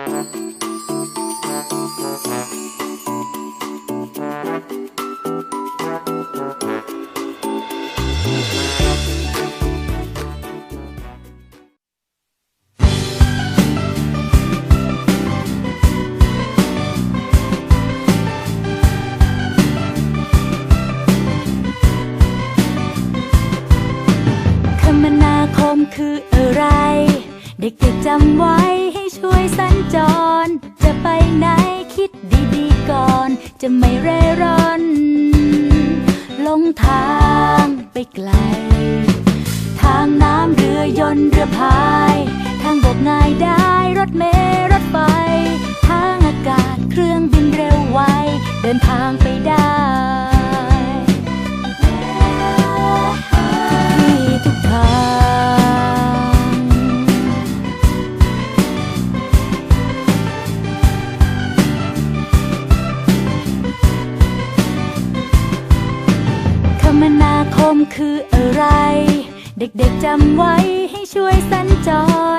คมนาคมคืออะไร เด็กๆจำไว้ให้ช่วยสัญจร จะไปไหนคิดดีๆก่อน จะไม่เร่ร่อนลงทางไปไกล ทางน้ำเรือยนต์เรือพาย ทางบกง่ายได้รถเมล์รถไฟ ทางอากาศเครื่องบินเร็วไว เดินทางไปได้ มคืออะไร เด็กๆจำไว้ให้ช่วยสัญจ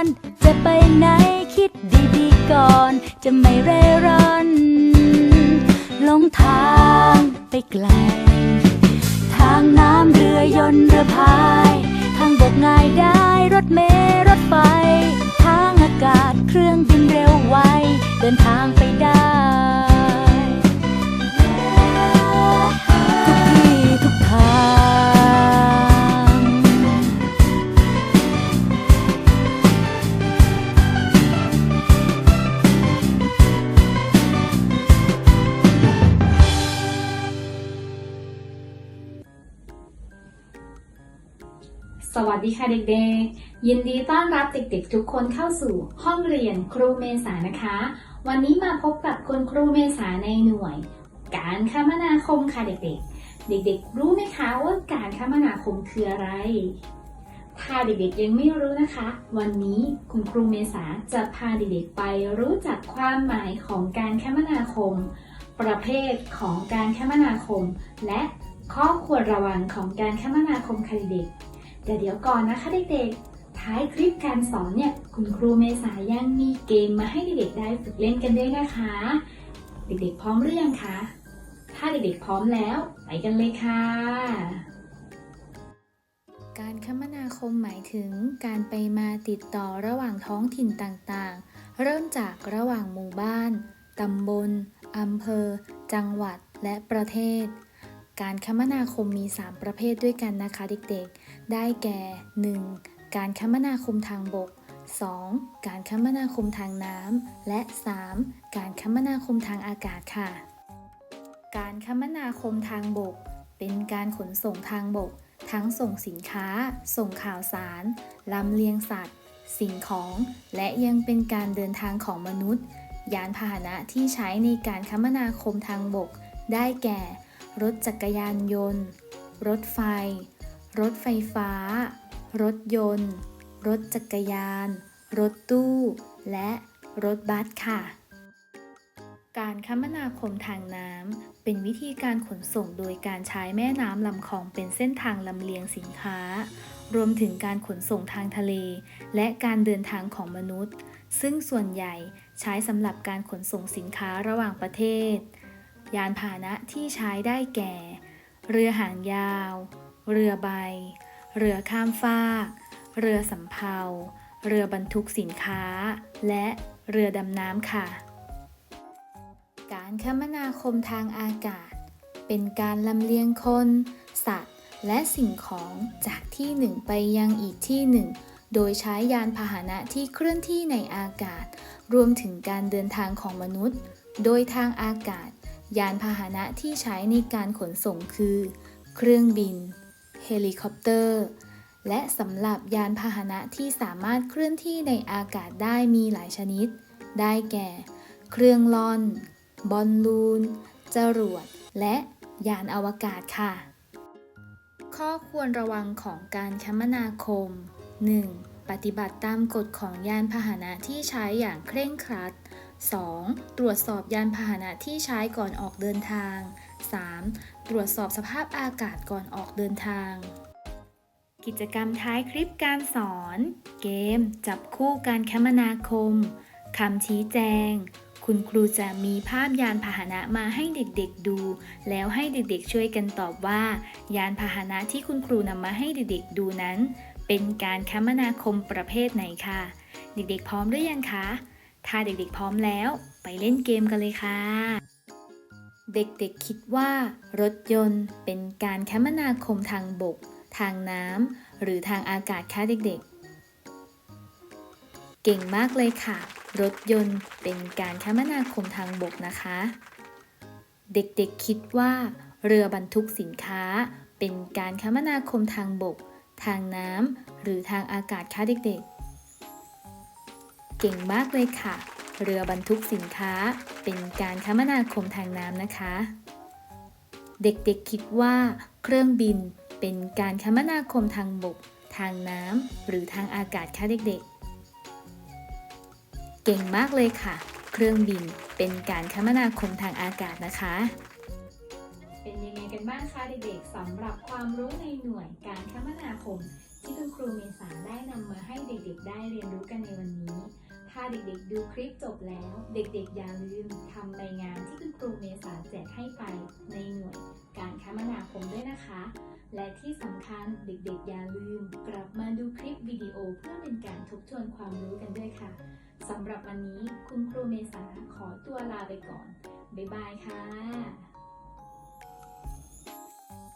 ร จะไปไหนคิดดีๆก่อน จะไม่เร่ร่อนลงทางไปไกล ทางน้ำเรือยนต์เรือพาย ทางบกง่ายได้รถเมล์รถไฟ ทางอากาศเครื่องบินเร็วไว เดินทาง สวัสดีค่ะเด็กๆ ยินดีต้อนรับเด็กๆทุกคนเข้าสู่ห้องเรียนครูเมษานะคะ วันนี้มาพบกับคุณครูเมษาในหน่วย การคมนาคมค่ะเด็กๆ เด็กๆ รู้ไหมคะว่าการคมนาคมคืออะไร ถ้าเด็กๆยังไม่รู้นะคะ วันนี้คุณครูเมษาจะพาเด็กๆไปรู้จักความหมายของการคมนาคม ประเภทของการคมนาคม และข้อควรระวังของการคมนาคมค่ะเด็กๆ แต่เดี๋ยวก่อนนะคะเด็กๆ ท้ายคลิปการสอนเนี่ย คุณครูเมษายังมีเกมมาให้เด็กๆได้ฝึกเล่นกันด้วยนะคะ เด็กๆพร้อมหรือยังคะ ถ้าเด็กๆพร้อมแล้วไปกันเลยค่ะ การคมนาคมหมายถึงการไปมาติดต่อระหว่างท้องถิ่นต่างๆ เริ่มจากระหว่างหมู่บ้าน ตำบล อำเภอ จังหวัด และประเทศ การคมนาคมมี 3 ประเภทด้วยกันนะคะเด็กๆ ได้แก่ 1. การคมนาคมทางบก 2. การคมนาคมทางน้ำ และ 3. การคมนาคมทางอากาศค่ะ การคมนาคมทางบก เป็นการขนส่งทางบก ทั้งส่งสินค้า ส่งข่าวสาร ลำเลียงสัตว์ สิ่งของ และยังเป็นการเดินทางของมนุษย์ ยานพาหนะที่ใช้ในการคมนาคมทางบก ได้แก่ รถจักรยานยนต์ รถไฟ รถไฟฟ้า รถยนต์ รถจักรยาน รถตู้ และรถบัสค่ะ การคมนาคมทางน้ำเป็นวิธีการขนส่งโดยการใช้แม่น้ำลำคลองเป็นเส้นทางลำเลียงสินค้า รวมถึงการขนส่งทางทะเล และการเดินทางของมนุษย์ ซึ่งส่วนใหญ่ใช้สำหรับการขนส่งสินค้าระหว่างประเทศ ยานพาหนะที่ใช้ได้แก่ เรือหางยาว เรือใบ เรือข้ามฟาก เรือสำเภา เรือบรรทุกสินค้า และเรือดำน้ำค่ะ การคมนาคมทางอากาศ เป็นการลำเลียงคน สัตว์ และสิ่งของจากที่หนึ่งไปยังอีกที่หนึ่งโดยใช้ยานพาหนะที่เคลื่อนที่ในอากาศ รวมถึงการเดินทางของมนุษย์ โดยทางอากาศ ยานพาหนะที่ใช้ในการขนส่งคือ เครื่องบิน เฮลิคอปเตอร์ และสำหรับยานพาหนะที่สามารถเคลื่อนที่ในอากาศได้มีหลายชนิด ได้แก่ เครื่องล่อน บอลลูน จรวด และยานอวกาศค่ะ ข้อควรระวังของการคมนาคม 1. ปฏิบัติตามกฎของยานพาหนะที่ใช้อย่างเคร่งครัด 2. ตรวจสอบยานพาหนะที่ใช้ก่อนออกเดินทาง 3. ตรวจสอบสภาพอากาศก่อนออกเดินทาง กิจกรรมท้ายคลิปการสอน เกม จับคู่การคมนาคมคำชี้แจง คุณครูจะมีภาพยานพาหนะมาให้เด็กๆดู แล้วให้เด็กๆช่วยกันตอบว่า ยานพาหนะที่คุณครูนำมาให้เด็กๆดูนั้น เป็นการคมนาคมประเภทไหนคะเด็กๆพร้อมหรือยังคะ ถ้าเด็กๆพร้อมแล้วไปเล่นเกมกันเลยค่ะ เด็กๆคิดว่า รถยนต์เป็นการคมนาคมทางบก ทางน้ำหรือทางอากาศคะเด็กๆ เก่งมากเลยค่ะ รถยนต์เป็นการคมนาคมทางบกนะคะ เด็กๆคิดว่า เรือบรรทุกสินค้า เป็นการคมนาคมทางบก ทางน้ำหรือทางอากาศคะเด็กๆ เก่งมากเลยค่ะ เรือบรรทุกสินค้าเป็นการคมนาคมทางน้ำนะคะ เด็กๆคิดว่า เครื่องบินเป็นการคมนาคมทางบก ทางน้ำหรือทางอากาศคะเด็กๆ เก่งมากเลยค่ะ เครื่องบินเป็นการคมนาคมทางอากาศนะคะ เป็นยังไงกันบ้างคะเด็กๆสำหรับความรู้ในหน่วยการคมนาคมที่คุณครูเมษาได้นำมาให้เด็กๆ ได้เรียนรู้กันในวันนี้ ถ้าเด็กๆดูคลิปจบแล้ว เด็กๆอย่าลืมทำใบงานที่คุณครูเมษาแจกให้ไปในหน่วยการคมนาคมด้วยนะคะ และที่สำคัญเด็กๆอย่าลืม กลับมาดูคลิปวิดีโอเพื่อเป็นการทบทวนความรู้กันด้วยค่ะสำหรับวันนี้คุณครูเมษาขอตัวลาไปก่อน บ๊ายบายค่ะ